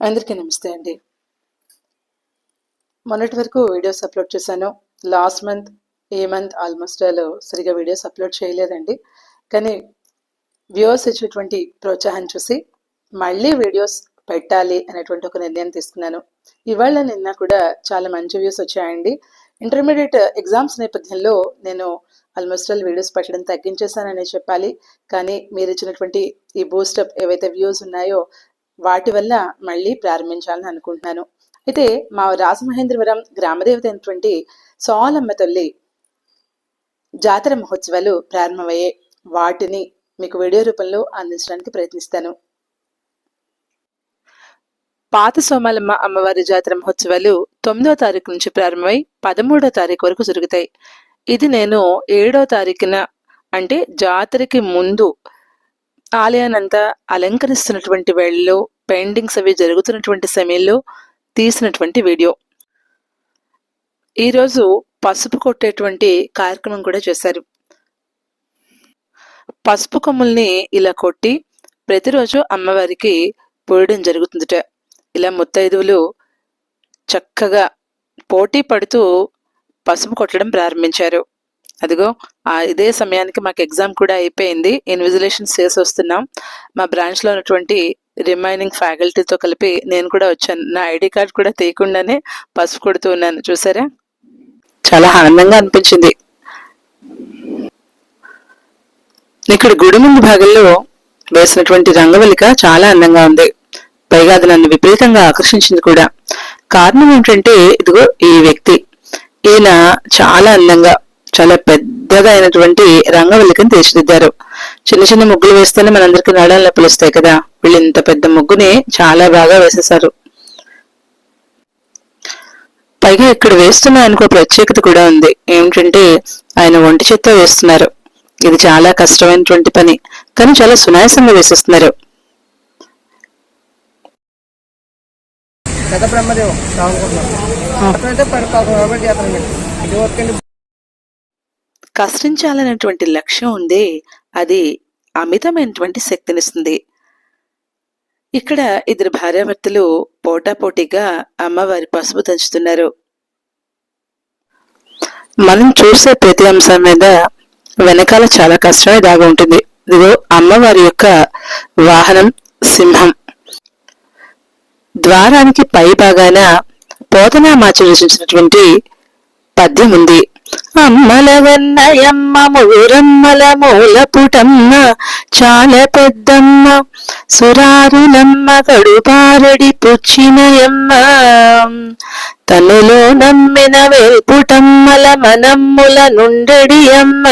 అందరికీ నమస్తే అండి. మొన్నటి వరకు వీడియోస్ అప్లోడ్ చేశాను. లాస్ట్ మంత్ ఈ మంత్ ఆల్మోస్ట్ ఆల్ సరిగా వీడియోస్ అప్లోడ్ చేయలేదండి. కానీ వ్యూవర్స్ ఇచ్చేటువంటి ప్రోత్సాహం చూసి మళ్ళీ వీడియోస్ పెట్టాలి అనేటువంటి ఒక నిర్ణయం తీసుకున్నాను. ఇవాళ నిన్న కూడా చాలా మంచి వ్యూస్ వచ్చాయండి. ఇంటర్మీడియట్ ఎగ్జామ్స్ నేపథ్యంలో నేను ఆల్మోస్ట్ ఆల్ వీడియోస్ పెట్టడం తగ్గించేశాననే చెప్పాలి. కానీ మీరు ఇచ్చినటువంటి ఈ బూస్టప్ ఏవైతే వ్యూస్ ఉన్నాయో వాటి వల్ల మళ్ళీ ప్రారంభించాలని అనుకుంటున్నాను. అయితే మా రాజమహేంద్రవరం గ్రామదేవత అయినటువంటి సోలమ్మ తల్లి జాతర మహోత్సవాలు ప్రారంభమయ్యే వాటిని మీకు వీడియో రూపంలో అందించడానికి ప్రయత్నిస్తాను. పాత సోమాలమ్మ అమ్మవారి జాతర మహోత్సవాలు తొమ్మిదో తారీఖు నుంచి ప్రారంభమై పదమూడో తారీఖు వరకు జరుగుతాయి. ఇది నేను ఏడో తారీఖున అంటే జాతరకి ముందు ఆలయానంతా అలంకరిస్తున్నటువంటి వేళలో పెయింటింగ్స్ అవి జరుగుతున్నటువంటి సమయంలో తీసినటువంటి వీడియో. ఈరోజు పసుపు కొట్టేటువంటి కార్యక్రమం కూడా చేశారు. పసుపు కొమ్ముల్ని ఇలా కొట్టి ప్రతిరోజు అమ్మవారికి పోయడం జరుగుతుందిట. ఇలా ముత్తైదువులు చక్కగా పోటీ పడుతూ పసుపు కొట్టడం ప్రారంభించారు. అదిగో ఇదే సమయానికి మాకు ఎగ్జామ్ కూడా అయిపోయింది. ఇన్విజిలేషన్స్ చేసి వస్తున్నాం. మా బ్రాంచ్లో ఉన్నటువంటి రిమైనింగ్ ఫ్యాకల్టీతో కలిపి నేను కూడా వచ్చాను. నా ఐడి కార్డ్ కూడా తీయకుండానే పసుపు కొడుతూ ఉన్నాను. చూసారా? చాలా ఆనందంగా అనిపించింది. ఇక్కడ గుడి ముందు భాగంలో వేసినటువంటి రంగవల్లిక చాలా అందంగా ఉంది. పైగా అది నన్ను విపరీతంగా ఆకర్షించింది కూడా. కారణం ఏంటంటే ఇదిగో ఈ వ్యక్తి. ఈయన చాలా అందంగా చాలా పెద్దగా అయినటువంటి రంగవల్లికని తీర్చిదిద్దారు. చిన్న చిన్న ముగ్గులు వేస్తేనే మనందరికి నడాలు నొప్పులు వస్తాయి కదా. వీళ్ళు ఇంత పెద్ద ముగ్గుని చాలా బాగా వేసేసారు పైగా ఇక్కడ వేస్తున్న ఆయనకు ప్రత్యేకత కూడా ఉంది. ఏమిటంటే ఆయన ఒంటి చేత్తో వేస్తున్నారు. ఇది చాలా కష్టమైనటువంటి పని. కానీ చాలా సునాయాసంగా వేసేస్తున్నారు. గత బ్రహ్మదేవం ఇది కష్టించాలనేటువంటి లక్ష్యం ఉంది అది అమితమైనటువంటి శక్తినిస్తుంది. ఇక్కడ ఇద్దరు భార్యాభర్తలు పోటాపోటీగా అమ్మవారి పసుపు దంచుతున్నారు. మనం చూసే ప్రతి అంశం మీద వెనకాల చాలా కష్టమే దాగి ఉంటుంది. ఇదిగో అమ్మవారి యొక్క వాహనం సింహం. ద్వారానికి పై భాగాన పోతనామాచ రచించినటువంటి పద్యం ఉంది. అమ్మల వెన్నయమ్మ మూరమ్మల మూల పుటమ్మ చాలా పెద్దమ్మ సురారులమ్మ కడుపారడి పుచ్చినయమ్మ తనులో నమ్మిన వేపుటమ్మల మనమ్ముల నుండడి అమ్మ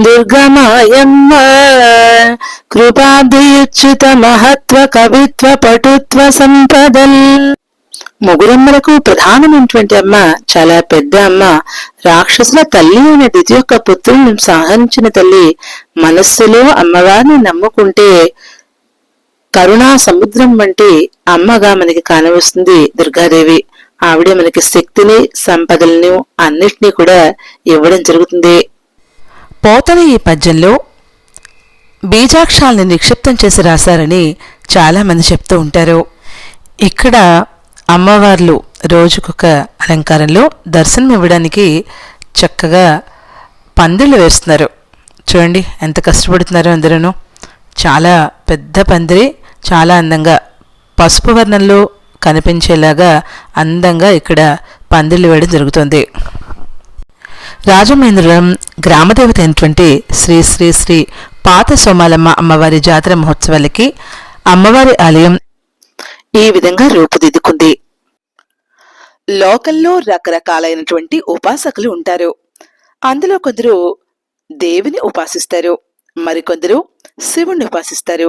దుర్గమాయమ్మ కృపాభియుచ్యుత మహత్వ కవిత్వ పటుత్వ సంపదల్. ముగురమ్మలకు ప్రధానమైనటువంటి అమ్మ చాలా పెద్ద అమ్మ రాక్షసుల తల్లి అయిన దితి యొక్క పుత్రులను సంహరించిన తల్లి మనస్సులో అమ్మవారిని నమ్ముకుంటే కరుణా సముద్రం వంటి అమ్మగా మనకి కానవస్తుంది దుర్గాదేవి. ఆవిడ మనకి శక్తిని సంపదలను అన్నిటినీ కూడా ఇవ్వడం జరుగుతుంది. పోతన ఈ పద్యంలో బీజాక్షాల్ని నిక్షిప్తం చేసి రాశారని చాలామంది చెప్తూ ఉంటారు. ఇక్కడ అమ్మవార్లు రోజుకొక అలంకారంలో దర్శనం ఇవ్వడానికి చక్కగా పందిళ్ళు వేస్తున్నారు. చూడండి ఎంత కష్టపడుతున్నారో అందరూ చాలా పెద్ద పందిరి చాలా అందంగా పసుపు వర్ణంలో కనిపించేలాగా అందంగా ఇక్కడ పందిళ్ళు వేయడం జరుగుతుంది. రాజమేంద్రం గ్రామదేవత అయినటువంటి శ్రీ శ్రీ శ్రీ పాత సోమాలమ్మ అమ్మవారి జాతర మహోత్సవాలకి అమ్మవారి ఆలయం ఈ విధంగా రూపుదిద్దుకుంది. లోకల్లో రకరకాలైనటువంటి ఉపాసకులు ఉంటారు. అందులో కొందరు దేవిని ఉపాసిస్తారు. మరికొందరు శివుణ్ణి ఉపాసిస్తారు.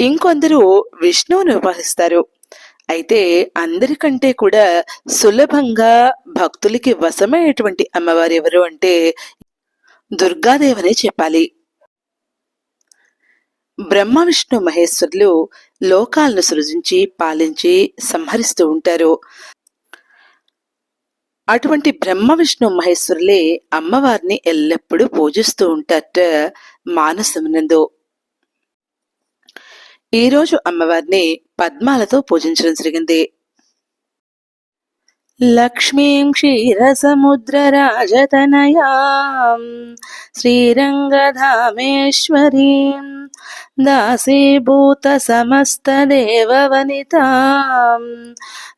ఇంకొందరు విష్ణువుని ఉపాసిస్తారు. అయితే అందరికంటే కూడా సులభంగా భక్తులకి వశమైనటువంటి అమ్మవారు ఎవరు అంటే దుర్గాదేవనే చెప్పాలి. బ్రహ్మ విష్ణు మహేశ్వరులు లోకాలను సృజించి పాలించి సంహరిస్తూ ఉంటారు. అటువంటి బ్రహ్మ విష్ణు మహేశ్వరులే అమ్మవారిని ఎల్లప్పుడూ పూజిస్తూ ఉంటారట మానసమునందు ఈ రోజు అమ్మవారిని పద్మాలతో పూజించడం జరిగింది. లక్ష్మీం క్షీరసముద్రరాజతనయాం శ్రీరంగధామేశ్వరీం దాసీభూత సమస్తదేవవనితాం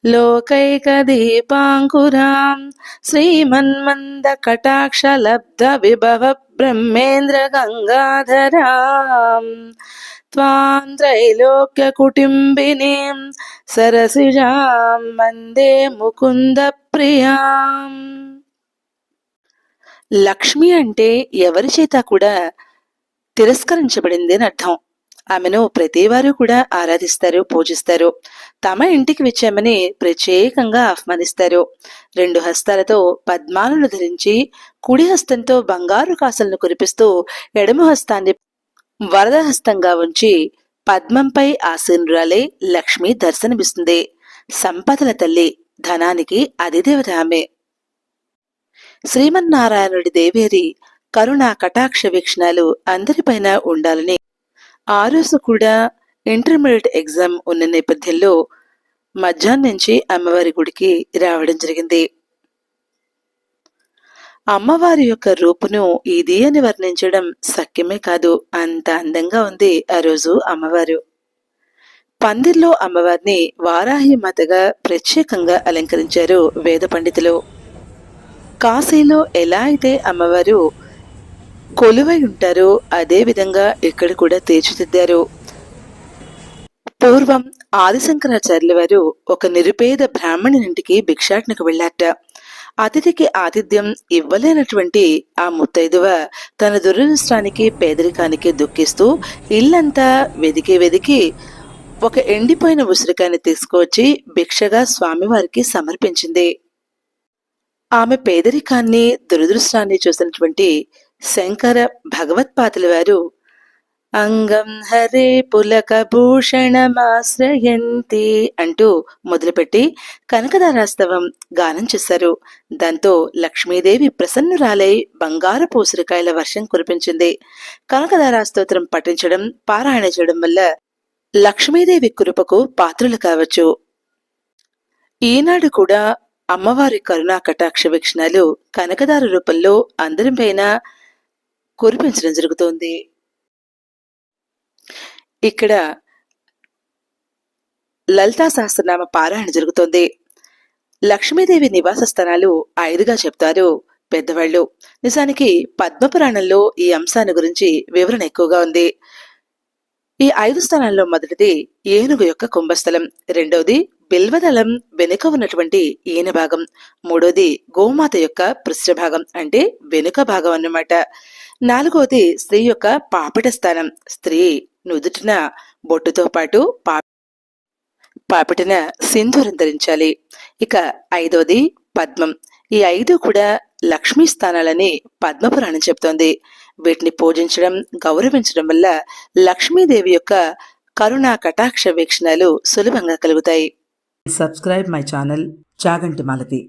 లోకైకదీపాంకురాం శ్రీమన్మంద కటాక్షలబ్ధ విభవ బ్రహ్మేంద్ర గంగాధరాం త్వాం సరసిజాం వందే ముకుంద ప్రియాం లక్ష్మి అంటే ఎవరి చేత కూడా తిరస్కరించబడింది అని అర్థం. ఆమెను ప్రతివారు కూడా ఆరాధిస్తారు పూజిస్తారు. తమ ఇంటికి వచ్చామని ప్రత్యేకంగా ఆహ్వానిస్తారు. రెండు హస్తాలతో పద్మాలను ధరించి కుడి హస్తంతో బంగారు కాసులను కురిపిస్తూ ఎడమ హస్తాన్ని వరదహస్తంగా ఉంచి పద్మంపై ఆసీనురాలే లక్ష్మి దర్శనమిస్తుంది. సంపదల తల్లి ధనానికి అధిదేవత ఆమె. శ్రీమన్నారాయణుడి దేవేరి కరుణ కటాక్ష వీక్షణాలు అందరిపైన ఉండాలని. ఆ రోజు కూడా ఇంటర్మీడియట్ ఎగ్జామ్ ఉన్న నేపథ్యంలో మధ్యాహ్నం నుంచి అమ్మవారి గుడికి రావడం జరిగింది. అమ్మవారి యొక్క రూపును ఇది అని వర్ణించడం సఖ్యమే కాదు. అంత అందంగా ఉంది ఆ రోజు అమ్మవారు. పందిర్లో అమ్మవారిని వారాహి మాతగా ప్రత్యేకంగా అలంకరించారు వేద పండితులు. కాశీలో ఎలా అయితే అమ్మవారు కొలువై ఉంటారో అదే విధంగా ఇక్కడ కూడా తీర్చిదిద్దారు. పూర్వం ఆదిశంకరాచార్యుల వారు ఒక నిరుపేద బ్రాహ్మణునింటికి భిక్షాటనకు వెళ్ళారట. అతిథికి ఆతిథ్యం ఇవ్వలేనటువంటి ఆ ముత్తైదువ తన దురదృష్టానికి పేదరికానికి దుఃఖిస్తూ ఇల్లంతా వెదికి వెదికి ఒక ఎండిపోయిన ఉసిరికాయని తీసుకువచ్చి భిక్షగా స్వామివారికి సమర్పించింది. ఆమె పేదరికాన్ని దురదృష్టాన్ని చూసినటువంటి శంకర భగవత్పాతుల వారు అంగం హరే పులక భూషణమాశ్రయంతి అంటూ మొదలుపెట్టి కనకదారాస్తవం గానం చేశారు. దాంతో లక్ష్మీదేవి ప్రసన్నురాలై బంగారు పూసరికాయల వర్షం కురిపించింది. కనకదారాస్తోత్రం పఠించడం పారాయణ చేయడం వల్ల లక్ష్మీదేవి కృపకు పాత్రులు కావచ్చు. ఈనాడు కూడా అమ్మవారి కరుణా కటాక్ష వీక్షణాలు కనకదార రూపంలో అందరిపైన కురిపించడం జరుగుతోంది. ఇక్కడ లలితా సహస్రనామ పారాయణ జరుగుతోంది. లక్ష్మీదేవి నివాస స్థానాలు ఐదుగా చెప్తారు పెద్దవాళ్ళు. నిజానికి పద్మపురాణంలో ఈ అంశాన్ని గురించి వివరణ ఎక్కువగా ఉంది. ఈ ఐదు స్థానాల్లో మొదటిది ఏనుగు యొక్క కుంభస్థలం రెండవది బిల్వదళం వెనుక ఉన్నటువంటి ఈయన భాగం మూడోది గోమాత యొక్క పృష్ఠభాగం అంటే వెనుక భాగం అన్నమాట. నాలుగవది స్త్రీ యొక్క పాపిట స్థానం స్త్రీ నుదుటిన బొట్టుతో పాటు పా పాపిటిన సింధూరం ధరించాలి. ఇక ఐదవది పద్మం. ఈ ఐదు కూడా లక్ష్మీ స్థానాలని పద్మపురాణం చెప్తోంది. వీటిని పూజించడం గౌరవించడం వల్ల లక్ష్మీదేవి యొక్క కరుణా కటాక్ష వీక్షణాలు సులభంగా కలుగుతాయి. Subscribe my channel Chaganti Malathi